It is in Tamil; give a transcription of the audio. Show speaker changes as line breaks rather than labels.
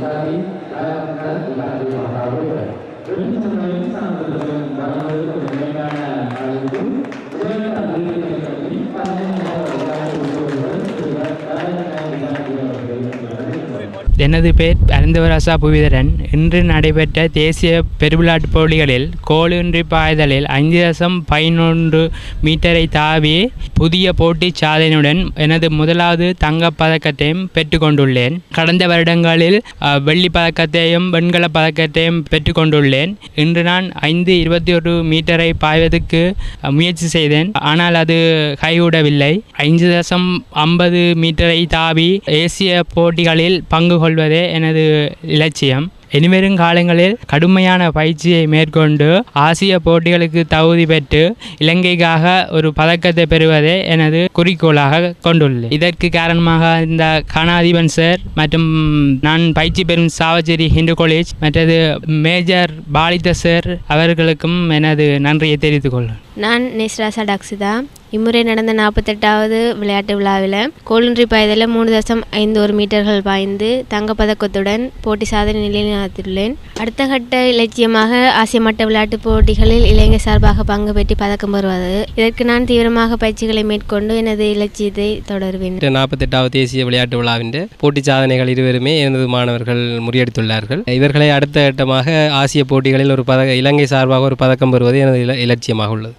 menjadi dalam keadaan kita di Malaysia. Jadi sebenarnya sangat berbeda dengan
எனது பெயர் பரந்தவராசா புவிதரன். இன்று நடைபெற்ற தேசிய பெருவிளாட்டு போட்டிகளில் கோலின்றி பாய்தலில் ஐந்து தசம் பதினொன்று மீட்டரை தாவி புதிய போட்டி சாதனையுடன் எனது முதலாவது தங்கப் பதக்கத்தையும் பெற்றுக்கொண்டுள்ளேன் கடந்த வருடங்களில் வெள்ளி பதக்கத்தையும் வெண்கல பதக்கத்தையும் பெற்றுக்கொண்டுள்ளேன் இன்று நான் ஐந்து இருபத்தி ஒரு மீட்டரை பாய்வதற்கு முயற்சி செய்தேன். ஆனால் அது கைவிடவில்லை ஐந்து தசம் ஐம்பது மீட்டரை தாவி தேசிய போட்டிகளில் பங்கு கொள்வதே எனது இலட்சியம். இனிவரும் காலங்களில் கடுமையான பயிற்சியை மேற்கொண்டு ஆசிய போட்டிகளுக்கு தகுதி பெற்று இலங்கைக்காக ஒரு பதக்கத்தை பெறுவதே எனது குறிக்கோளாக கொண்டுள்ளேன் இதற்கு காரணமாக இந்த கணாதிபன் சார் மற்றும் நான் பயிற்சி பெறும் சாவச்சேரி ஹிந்து காலேஜ் மற்றது மேஜர் பாலித சார் அவர்களுக்கும் எனது நன்றியை தெரிவித்துக் கொள்வேன்
நான் நிஸ்ராசா டாக்ஸிதா. இம்முறை நடந்த நாற்பத்தெட்டாவது விளையாட்டு விழாவில் கோலுன்றி பாய்தலில் மூணு தசம் ஐந்து ஒரு மீட்டர்கள் பாய்ந்து தங்கப்பதக்கத்துடன் போட்டி சாதனை நிலைநாட்டியுள்ளேன். அடுத்த கட்ட இலட்சியமாக ஆசிய மட்ட விளையாட்டுப் போட்டிகளில் இளைஞர் சார்பாக பங்கு பெற்று பதக்கம் பெறுவது. இதற்கு நான் தீவிரமாக பயிற்சிகளை மேற்கொண்டு எனது இலட்சியத்தை தொடருவேன்.
நாற்பத்தெட்டாவது தேசிய விளையாட்டு விழாவின் போட்டி சாதனைகள் இருவருமே எனது மாணவர்கள் முறியடித்துள்ளார்கள். இவர்களை அடுத்த கட்டமாக ஆசிய போட்டிகளில் ஒரு பத இலங்கை சார்பாக ஒரு பதக்கம் பெறுவது எனது இல- இலட்சியமாக உள்ளது.